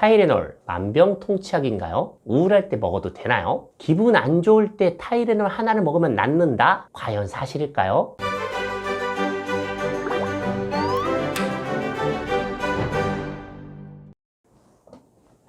타이레놀 만병통치약인가요? 우울할 때 먹어도 되나요? 기분 안 좋을 때 타이레놀 하나를 먹으면 낫는다? 과연 사실일까요?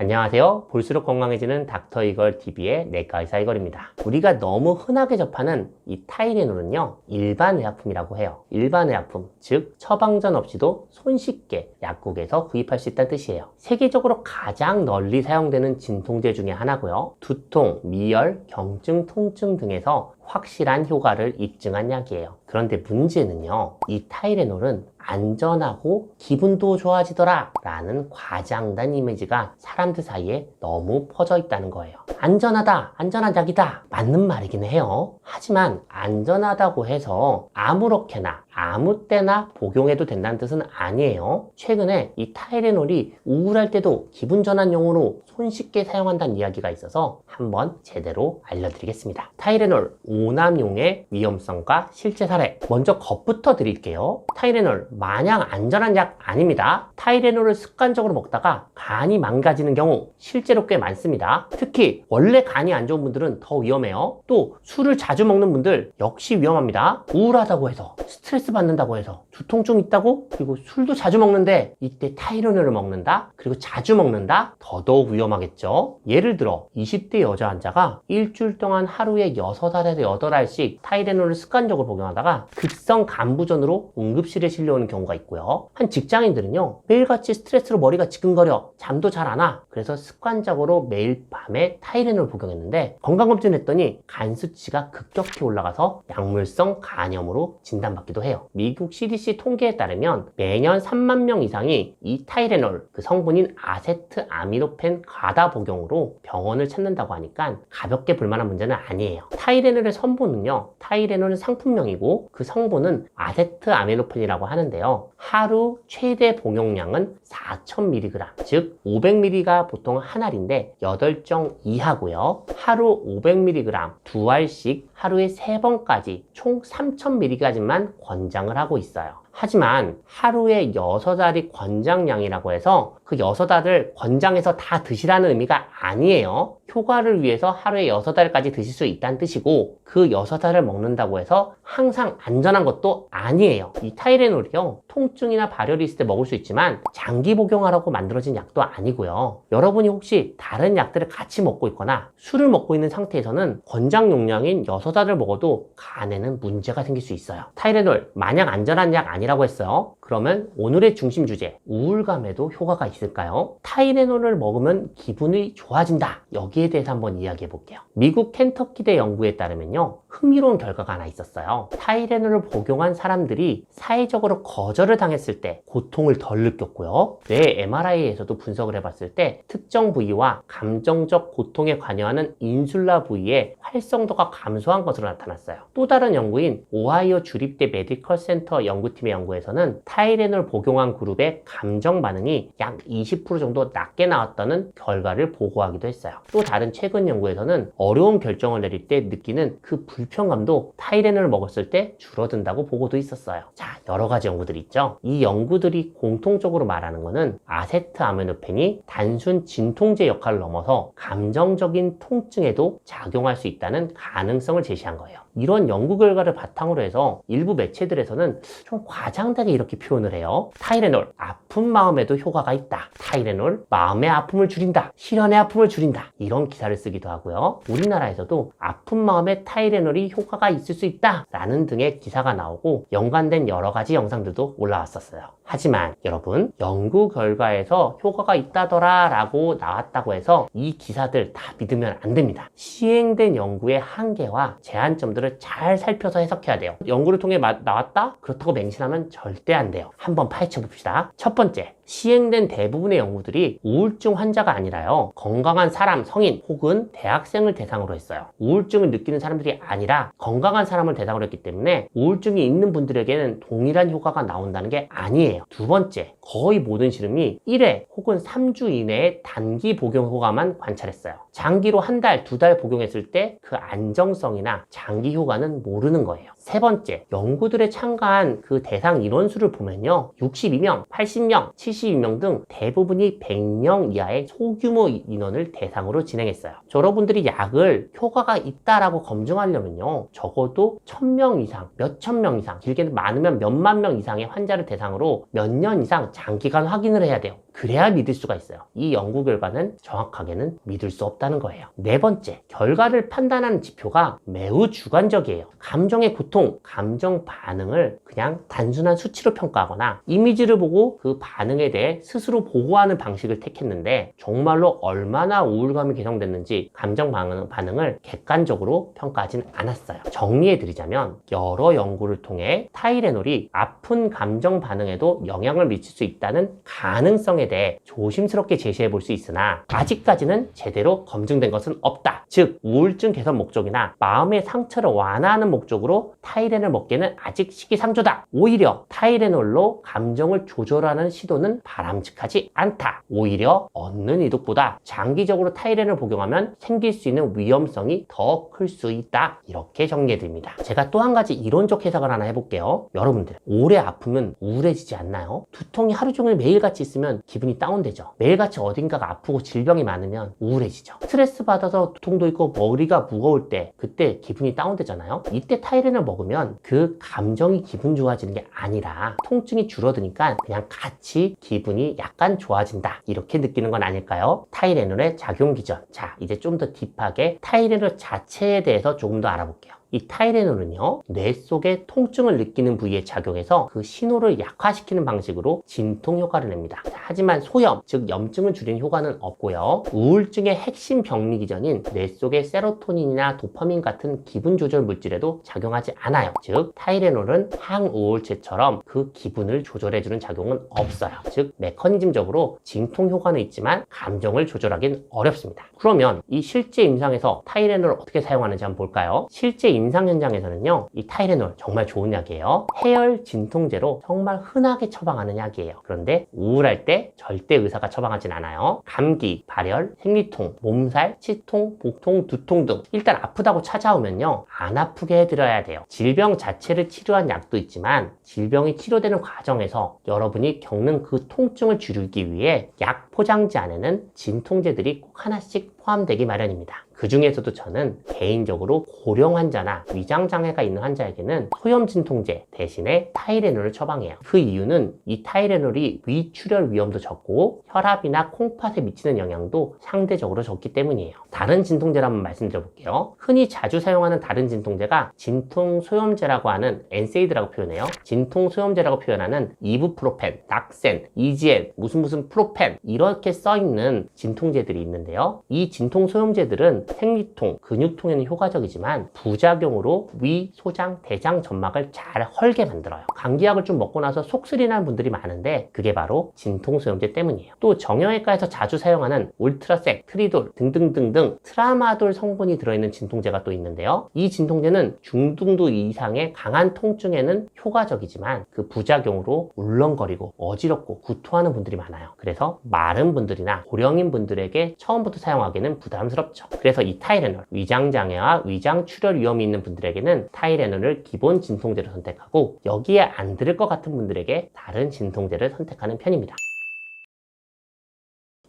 안녕하세요. 볼수록 건강해지는 닥터 이걸 TV의 내과 의사 이걸입니다. 우리가 너무 흔하게 접하는 이 타이레놀은요, 일반 의약품이라고 해요. 일반 의약품, 즉 처방전 없이도 손쉽게 약국에서 구입할 수 있다는 뜻이에요. 세계적으로 가장 널리 사용되는 진통제 중에 하나고요. 두통, 미열, 경증, 통증 등에서 확실한 효과를 입증한 약이에요. 그런데 문제는요, 이 타이레놀은 안전하고 기분도 좋아지더라 라는 과장된 이미지가 사람들 사이에 너무 퍼져 있다는 거예요. 안전하다, 안전한 약이다. 맞는 말이긴 해요. 하지만 안전하다고 해서 아무렇게나 아무 때나 복용해도 된다는 뜻은 아니에요. 최근에 이 타이레놀이 우울할 때도 기분 전환용으로 손쉽게 사용한다는 이야기가 있어서 한번 제대로 알려드리겠습니다. 타이레놀 오남용의 위험성과 실제 사례. 먼저 겁부터 드릴게요. 타이레놀 마냥 안전한 약 아닙니다. 타이레놀을 습관적으로 먹다가 간이 망가지는 경우 실제로 꽤 많습니다. 특히 원래 간이 안 좋은 분들은 더 위험해요. 또 술을 자주 먹는 분들 역시 위험합니다. 우울하다고 해서 스트레스 받는다고 해서 두통증 있다고 그리고 술도 자주 먹는데 이때 타이레놀을 먹는다 그리고 자주 먹는다 더더욱 위험하겠죠. 예를 들어 20대 여자 환자가 일주일 동안 하루에 6알에서 8알씩 타이레놀을 습관적으로 복용하다가 급성 간부전으로 응급실에 실려오는 경우가 있고요. 한 직장인들은요 매일같이 스트레스로 머리가 지끈거려 잠도 잘 안 와. 그래서 습관적으로 매일 밤에 타이레놀 복용했는데 건강검진 했더니 간 수치가 급격히 올라가서 약물성 간염으로 진단받기도 해요. 미국 CDC 통계에 따르면 매년 3만 명 이상이 이 타이레놀 그 성분인 아세트 아미노펜 과다 복용으로 병원을 찾는다고 하니까 가볍게 볼만한 문제는 아니에요. 타이레놀의 성분은요. 타이레놀은 상품명이고 그 성분은 아세트 아미노펜이라고 하는데요. 하루 최대 복용량은 4,000mg, 즉 500mg가 보통 한 알인데 8정 이하고요. 하루 500mg 두 알씩 하루에 3번까지 총 3,000mg까지만 권 장을 하고 있어요. 하지만 하루에 6알이 권장량이라고 해서 그 6알을 권장해서 다 드시라는 의미가 아니에요. 효과를 위해서 하루에 6알까지 드실 수 있다는 뜻이고 그 6알을 먹는다고 해서 항상 안전한 것도 아니에요. 이 타이레놀이요. 통증이나 발열이 있을 때 먹을 수 있지만 장기 복용하라고 만들어진 약도 아니고요. 여러분이 혹시 다른 약들을 같이 먹고 있거나 술을 먹고 있는 상태에서는 권장 용량인 6알을 먹어도 간에는 문제가 생길 수 있어요. 타이레놀 마냥 안전한 약 아니라고 했어요. 그러면 오늘의 중심 주제 우울감에도 효과가 있을까요? 타이레놀을 먹으면 기분이 좋아진다. 여기 에 대해서 한번 이야기해 볼게요. 미국 켄터키대 연구에 따르면요. 흥미로운 결과가 하나 있었어요. 타이레놀을 복용한 사람들이 사회적으로 거절을 당했을 때 고통을 덜 느꼈고요. 뇌 MRI에서도 분석을 해봤을 때 특정 부위와 감정적 고통에 관여하는 인슐라 부위의 활성도가 감소한 것으로 나타났어요. 또 다른 연구인 오하이오 주립대 메디컬 센터 연구팀의 연구에서는 타이레놀 복용한 그룹의 감정 반응이 약 20% 정도 낮게 나왔다는 결과를 보고하기도 했어요. 또 다른 최근 연구에서는 어려운 결정을 내릴 때 느끼는 그 불 편감도 타이레놀을 먹었을 때 줄어든다고 보고도 있었어요. 자, 여러 가지 연구들이 있죠. 이 연구들이 공통적으로 말하는 것은 아세트 아미노펜이 단순 진통제 역할을 넘어서 감정적인 통증에도 작용할 수 있다는 가능성을 제시한 거예요. 이런 연구 결과를 바탕으로 해서 일부 매체들에서는 좀 과장되게 이렇게 표현을 해요. 타이레놀, 아픈 마음에도 효과가 있다. 타이레놀, 마음의 아픔을 줄인다. 실현의 아픔을 줄인다. 이런 기사를 쓰기도 하고요. 우리나라에서도 아픈 마음에 타이레놀이 효과가 있을 수 있다. 라는 등의 기사가 나오고 연관된 여러 가지 영상들도 올라왔었어요. 하지만 여러분, 연구 결과에서 효과가 있다더라 라고 나왔다고 해서 이 기사들 다 믿으면 안 됩니다. 시행된 연구의 한계와 제한점들을 잘 살펴서 해석해야 돼요. 연구를 통해 마- 나왔다? 그렇다고 맹신하면 절대 안 돼요. 한번 파헤쳐 봅시다. 첫 번째, 시행된 대부분의 연구들이 우울증 환자가 아니라요. 건강한 사람, 성인 혹은 대학생을 대상으로 했어요. 우울증을 느끼는 사람들이 아니라 건강한 사람을 대상으로 했기 때문에 우울증이 있는 분들에게는 동일한 효과가 나온다는 게 아니에요. 두 번째, 거의 모든 실험이 1회 혹은 3주 이내에 단기 복용 효과만 관찰했어요. 장기로 한 달, 두 달 복용했을 때 그 안정성이나 장기 효과는 모르는 거예요. 세 번째, 연구들에 참가한 그 대상 인원수를 보면요. 62명, 80명, 72명 등 대부분이 100명 이하의 소규모 인원을 대상으로 진행했어요. 저 여러분들이 약을 효과가 있다라고 검증하려면요. 적어도 1000명 이상, 몇천 명 이상, 길게는 많으면 몇만 명 이상의 환자를 대상으로 몇 년 이상 장기간 확인을 해야 돼요. 그래야 믿을 수가 있어요. 이 연구 결과는 정확하게는 믿을 수 없다는 거예요. 네 번째, 결과를 판단하는 지표가 매우 주관적이에요. 감정의 고통, 감정 반응을 그냥 단순한 수치로 평가하거나 이미지를 보고 그 반응에 대해 스스로 보고하는 방식을 택했는데 정말로 얼마나 우울감이 개선됐는지 감정 반응, 반응을 객관적으로 평가하진 않았어요. 정리해 드리자면 여러 연구를 통해 타이레놀이 아픈 감정 반응에도 영향을 미칠 수 있다는 가능성에 대해 조심스럽게 제시해 볼 수 있으나 아직까지는 제대로 검증된 것은 없다. 즉 우울증 개선 목적이나 마음의 상처를 완화하는 목적으로 타이레놀 먹기는 아직 시기상조다. 오히려 타이레놀로 감정을 조절하는 시도는 바람직하지 않다. 오히려 얻는 이득보다 장기적으로 타이레놀 복용하면 생길 수 있는 위험성이 더 클 수 있다. 이렇게 정리해 드립니다. 제가 또 한 가지 이론적 해석을 하나 해볼게요. 여러분들 오래 아프면 우울해지지 않나요? 두통이 하루 종일 매일같이 있으면 기분이 다운되죠. 매일같이 어딘가가 아프고 질병이 많으면 우울해지죠. 스트레스 받아서 두통도 있고 머리가 무거울 때 그때 기분이 다운되잖아요. 이때 타이레놀 먹으면 그 감정이 기분 좋아지는 게 아니라 통증이 줄어드니까 그냥 같이 기분이 약간 좋아진다. 이렇게 느끼는 건 아닐까요? 타이레놀의 작용 기전. 자, 이제 좀 더 딥하게 타이레놀 자체에 대해서 조금 더 알아볼게요. 이 타이레놀은요, 뇌 속에 통증을 느끼는 부위에 작용해서 그 신호를 약화시키는 방식으로 진통 효과를 냅니다. 자, 하지만 소염, 즉 염증을 줄이는 효과는 없고요. 우울증의 핵심 병리 기전인 뇌 속의 세로토닌이나 도파민 같은 기분 조절 물질에도 작용하지 않아요. 즉, 타이레놀은 항우울제처럼 그 기분을 조절해주는 작용은 없어요. 즉, 메커니즘적으로 진통 효과는 있지만 감정을 조절하기는 어렵습니다. 그러면 이 실제 임상에서 타이레놀을 어떻게 사용하는지 한번 볼까요? 실제 임상 현장에서는요, 이 타이레놀 정말 좋은 약이에요. 해열 진통제로 정말 흔하게 처방하는 약이에요. 그런데 우울할 때 절대 의사가 처방하진 않아요. 감기, 발열, 생리통, 몸살, 치통, 복통, 두통 등 일단 아프다고 찾아오면요, 안 아프게 해드려야 돼요. 질병 자체를 치료한 약도 있지만 질병이 치료되는 과정에서 여러분이 겪는 그 통증을 줄이기 위해 약 포장지 안에는 진통제들이 꼭 하나씩 포함되기 마련입니다. 그 중에서도 저는 개인적으로 고령 환자나 위장 장애가 있는 환자에게는 소염 진통제 대신에 타이레놀을 처방해요. 그 이유는 이 타이레놀이 위출혈 위험도 적고 혈압이나 콩팥에 미치는 영향도 상대적으로 적기 때문이에요. 다른 진통제를 한번 말씀드려 볼게요. 흔히 자주 사용하는 다른 진통제가 진통 소염제라고 하는 엔세이드라고 표현해요. 진통 소염제라고 표현하는 이부프로펜, 낙센, 이지엔, 무슨 무슨 프로펜 이렇게 써 있는 진통제들이 있는데요. 이 진통 소염제들은 생리통, 근육통에는 효과적이지만 부작용으로 위, 소장, 대장 점막을 잘 헐게 만들어요. 감기약을 좀 먹고 나서 속쓰리 나는 분들이 많은데 그게 바로 진통소염제 때문이에요. 또 정형외과에서 자주 사용하는 울트라섹, 트리돌 등등등등 트라마돌 성분이 들어있는 진통제가 또 있는데요. 이 진통제는 중등도 이상의 강한 통증에는 효과적이지만 그 부작용으로 울렁거리고 어지럽고 구토하는 분들이 많아요. 그래서 마른 분들이나 고령인 분들에게 처음부터 사용하기는 부담스럽죠. 그래서 이 타이레놀, 위장장애와 위장출혈 위험이 있는 분들에게는 타이레놀을 기본 진통제로 선택하고 여기에 안 들을 것 같은 분들에게 다른 진통제를 선택하는 편입니다.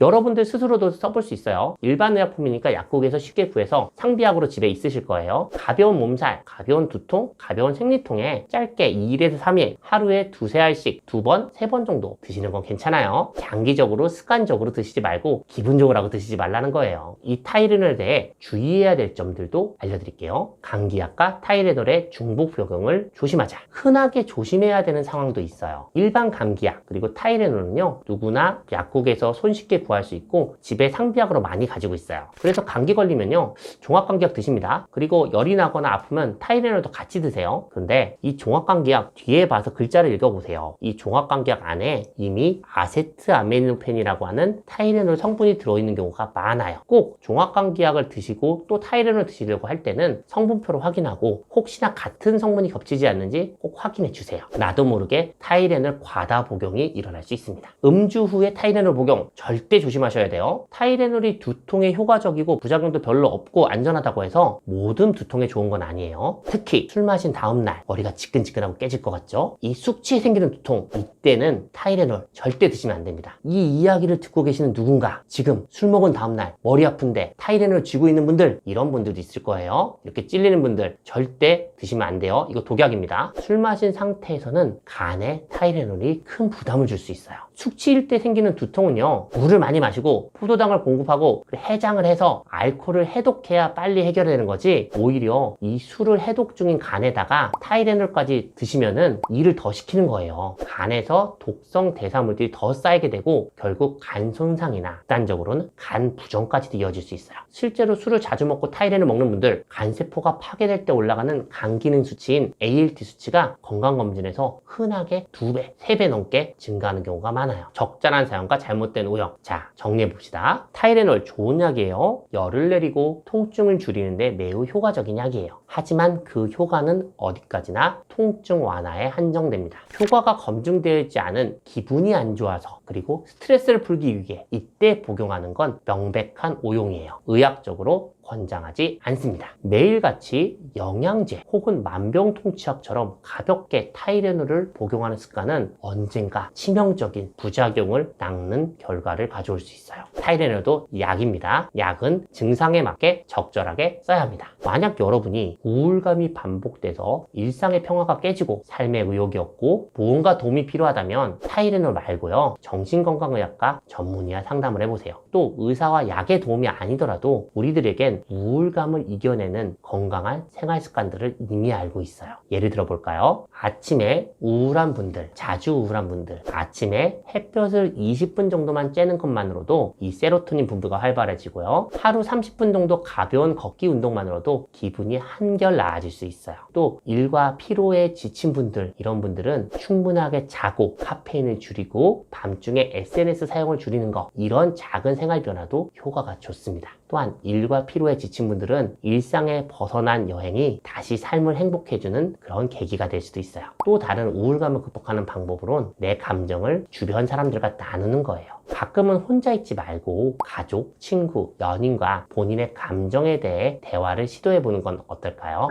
여러분들 스스로도 써볼 수 있어요. 일반 의약품이니까 약국에서 쉽게 구해서 상비약으로 집에 있으실 거예요. 가벼운 몸살, 가벼운 두통, 가벼운 생리통에 짧게 2일에서 3일, 하루에 두세 알씩 두 번, 세 번 정도 드시는 건 괜찮아요. 장기적으로 습관적으로 드시지 말고 기분적으로 하고 드시지 말라는 거예요. 이 타이레놀에 대해 주의해야 될 점들도 알려드릴게요. 감기약과 타이레놀의 중복 복용을 조심하자. 흔하게 조심해야 되는 상황도 있어요. 일반 감기약 그리고 타이레놀은요 누구나 약국에서 손쉽게 구할 수 있고 집에 상비약으로 많이 가지고 있어요. 그래서 감기 걸리면요 종합감기약 드십니다. 그리고 열이 나거나 아프면 타이레놀도 같이 드세요. 근데 이 종합감기약 뒤에 봐서 글자를 읽어보세요. 이 종합감기약 안에 이미 아세트아메노펜이라고 하는 타이레놀 성분이 들어있는 경우가 많아요. 꼭 종합감기약을 드시고 또 타이레놀 드시려고 할 때는 성분표를 확인하고 혹시나 같은 성분이 겹치지 않는지 꼭 확인해 주세요. 나도 모르게 타이레놀 과다 복용이 일어날 수 있습니다. 음주 후에 타이레놀 복용 절대 이때 조심하셔야 돼요. 타이레놀이 두통에 효과적이고 부작용도 별로 없고 안전하다고 해서 모든 두통에 좋은 건 아니에요. 특히 술 마신 다음날 머리가 지끈지끈하고 깨질 것 같죠? 이 숙취에 생기는 두통 이때는 타이레놀 절대 드시면 안 됩니다. 이 이야기를 듣고 계시는 누군가 지금 술 먹은 다음날 머리 아픈데 타이레놀 쥐고 있는 분들 이런 분들도 있을 거예요. 이렇게 찔리는 분들 절대 드시면 안 돼요. 이거 독약입니다. 술 마신 상태에서는 간에 타이레놀이 큰 부담을 줄 수 있어요. 숙취일 때 생기는 두통은요, 물을 많이 마시고 포도당을 공급하고 해장을 해서 알코올을 해독해야 빨리 해결되는 거지, 오히려 이 술을 해독 중인 간에다가 타이레놀까지 드시면은 일을 더 시키는 거예요. 간에서 독성 대사물들이 더 쌓이게 되고 결국 간 손상이나 극단적으로는 간 부정까지도 이어질 수 있어요. 실제로 술을 자주 먹고 타이레놀 먹는 분들 간세포가 파괴될 때 올라가는 간 기능 수치인 ALT 수치가 건강검진에서 흔하게 2배, 3배 넘게 증가하는 경우가 많아요. 적절한 사용과 잘못된 오형. 자, 정리해 봅시다. 타이레놀 좋은 약이에요. 열을 내리고 통증을 줄이는데 매우 효과적인 약이에요. 하지만 그 효과는 어디까지나 통증 완화에 한정됩니다. 효과가 검증되어 있지 않은 기분이 안 좋아서 그리고 스트레스를 풀기 위해 이때 복용하는 건 명백한 오용이에요. 의학적으로 권장하지 않습니다. 매일같이 영양제 혹은 만병통치약처럼 가볍게 타이레놀을 복용하는 습관은 언젠가 치명적인 부작용을 낳는 결과를 가져올 수 있어요. 타이레놀도 약입니다. 약은 증상에 맞게 적절하게 써야 합니다. 만약 여러분이 우울감이 반복돼서 일상의 평화가 깨지고 삶의 의욕이 없고 무언가 도움이 필요하다면 타이레놀 말고요. 정신건강의학과 전문의와 상담을 해보세요. 또 의사와 약의 도움이 아니더라도 우리들에겐 우울감을 이겨내는 건강한 생활 습관들을 이미 알고 있어요. 예를 들어 볼까요? 아침에 우울한 분들, 자주 우울한 분들, 아침에 햇볕을 20분 정도만 쬐는 것만으로도 이 세로토닌 분비가 활발해지고요. 하루 30분 정도 가벼운 걷기 운동만으로도 기분이 한결 나아질 수 있어요. 또 일과 피로에 지친 분들, 이런 분들은 충분하게 자고 카페인을 줄이고 밤중에 SNS 사용을 줄이는 거, 이런 작은 생활 변화도 효과가 좋습니다. 또한 일과 피로에 지친 분들은 일상에 벗어난 여행이 다시 삶을 행복해주는 그런 계기가 될 수도 있어요. 또 다른 우울감을 극복하는 방법으론 내 감정을 주변 사람들과 나누는 거예요. 가끔은 혼자 있지 말고 가족, 친구, 연인과 본인의 감정에 대해 대화를 시도해 보는 건 어떨까요?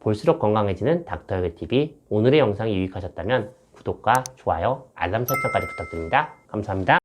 볼수록 건강해지는 닥터에그 TV 오늘의 영상이 유익하셨다면 구독과 좋아요, 알람 설정까지 부탁드립니다. 감사합니다.